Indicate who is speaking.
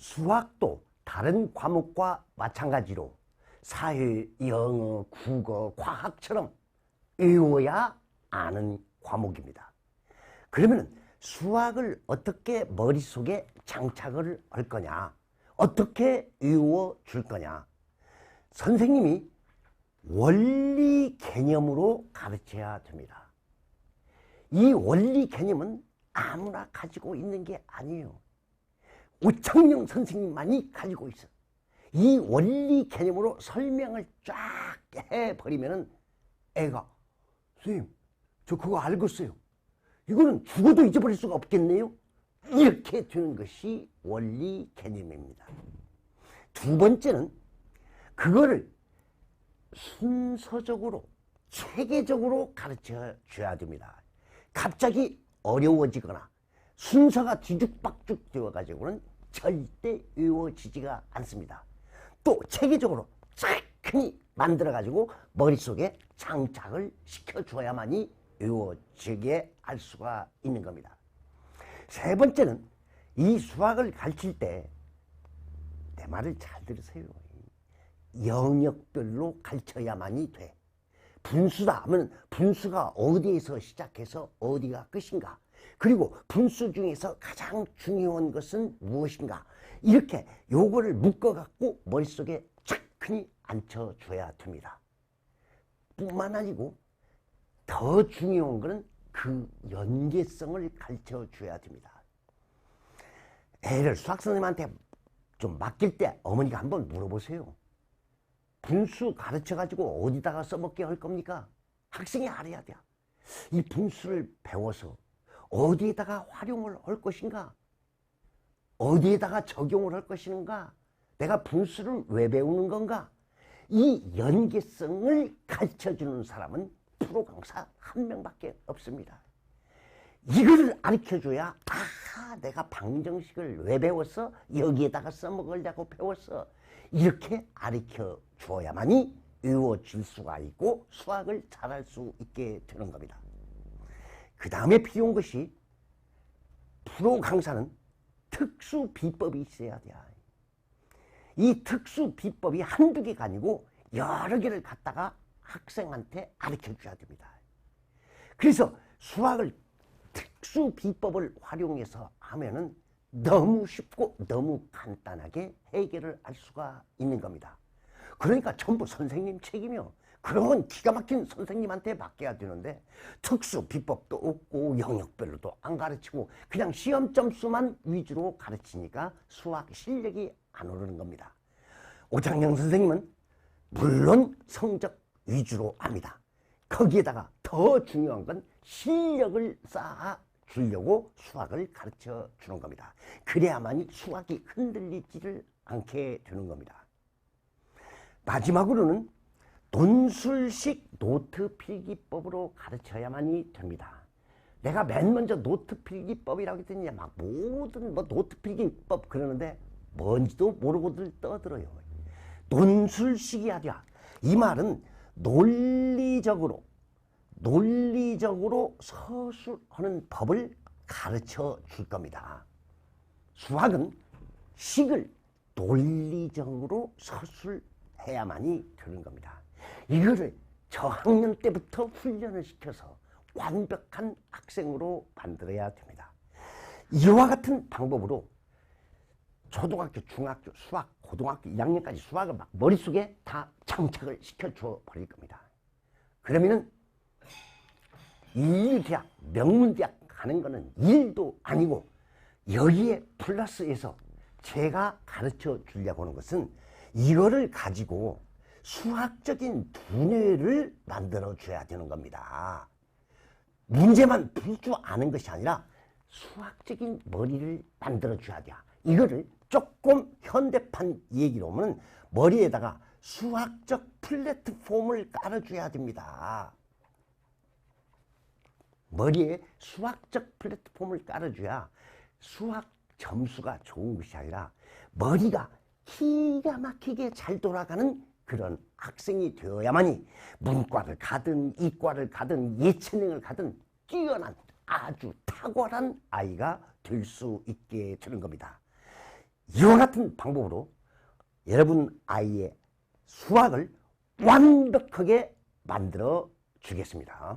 Speaker 1: 수학도 다른 과목과 마찬가지로 사회, 영어, 국어, 과학처럼 외워야 아는 과목입니다. 그러면 수학을 어떻게 머릿속에 장착을 할 거냐? 어떻게 외워 줄 거냐? 선생님이 원리 개념으로 가르쳐야 됩니다. 이 원리 개념은 아무나 가지고 있는 게 아니에요. 오창영 선생님만이 가지고 있어. 이 원리 개념으로 설명을 쫙 해버리면은 애가, 선생님, 저 그거 알겠어요. 이거는 죽어도 잊어버릴 수가 없겠네요. 이렇게 되는 것이 원리 개념입니다. 두 번째는 그거를 순서적으로 체계적으로 가르쳐 줘야 됩니다. 갑자기 어려워지거나 순서가 뒤죽박죽 되어가지고는 절대 외워지지가 않습니다. 또 체계적으로 착히 만들어가지고 머릿속에 장착을 시켜줘야만이 외워지게 할 수가 있는 겁니다. 세 번째는 이 수학을 가르칠 때 내 말을 잘 들으세요. 영역별로 가르쳐야만이 돼. 분수다 하면 분수가 어디에서 시작해서 어디가 끝인가? 그리고 분수 중에서 가장 중요한 것은 무엇인가? 이렇게 요거를 묶어 갖고 머릿속에 착히 앉혀줘야 됩니다. 뿐만 아니고 더 중요한 것은 그 연계성을 가르쳐 줘야 됩니다. 애를 수학 선생님한테 좀 맡길 때 어머니가 한번 물어보세요. 분수 가르쳐 가지고 어디다가 써먹게 할 겁니까? 학생이 알아야 돼. 이 분수를 배워서 어디에다가 활용을 할 것인가? 어디에다가 적용을 할 것인가? 내가 분수를 왜 배우는 건가? 이 연계성을 가르쳐 주는 사람은 프로 강사 한 명밖에 없습니다. 이거를 가르쳐 줘야 아 내가 방정식을 왜 배웠어? 여기에다가 써먹으려고 배웠어. 이렇게 주어야만이 외워질 수가 있고 수학을 잘할 수 있게 되는 겁니다. 그 다음에 필요한 것이 프로 강사는 특수 비법이 있어야 돼. 이 특수 비법이 한두 개가 아니고 여러 개를 갖다가 학생한테 가르쳐 줘야 됩니다. 그래서 수학을 특수 비법을 활용해서 하면은 너무 쉽고 너무 간단하게 해결을 할 수가 있는 겁니다. 그러니까 전부 선생님 책임이요. 그런 기가 막힌 선생님한테 맡겨야 되는데 특수 비법도 없고 영역별로도 안 가르치고 그냥 시험 점수만 위주로 가르치니까 수학 실력이 안 오르는 겁니다. 오장영 선생님은 물론 성적 위주로 합니다. 거기에다가 더 중요한 건 실력을 쌓아 주려고 수학을 가르쳐 주는 겁니다. 그래야만이 수학이 흔들리지를 않게 되는 겁니다. 마지막으로는 논술식 노트 필기법으로 가르쳐야만이 됩니다. 내가 맨 먼저 노트 필기법이라고 했더니 막 모든 뭐 노트 필기법 그러는데 뭔지도 모르고들 떠들어요. 논술식이 아니라 이 말은 논리적으로 논리적으로 서술하는 법을 가르쳐 줄 겁니다. 수학은 식을 논리적으로 서술해야만이 되는 겁니다. 이거를 저학년 때부터 훈련을 시켜서 완벽한 학생으로 만들어야 됩니다. 이와 같은 방법으로 초등학교, 중학교, 수학, 고등학교 1학년까지 수학을 막 머릿속에 다 장착을 시켜줘 버릴 겁니다. 그러면은 일대학, 명문대학 가는 거는 일도 아니고 여기에 플러스해서 제가 가르쳐 주려고 하는 것은 이거를 가지고 수학적인 두뇌를 만들어 줘야 되는 겁니다. 문제만 풀 줄 아는 것이 아니라 수학적인 머리를 만들어 줘야 돼. 이거를 조금 현대판 얘기로 하면 머리에다가 수학적 플랫폼을 깔아줘야 됩니다. 머리에 수학적 플랫폼을 깔아줘야 수학 점수가 좋은 것이 아니라 머리가 기가 막히게 잘 돌아가는 그런 학생이 되어야만이 문과를 가든 이과를 가든 예체능을 가든 뛰어난 아주 탁월한 아이가 될 수 있게 되는 겁니다. 이와 같은 방법으로 여러분 아이의 수학을 완벽하게 만들어 주겠습니다.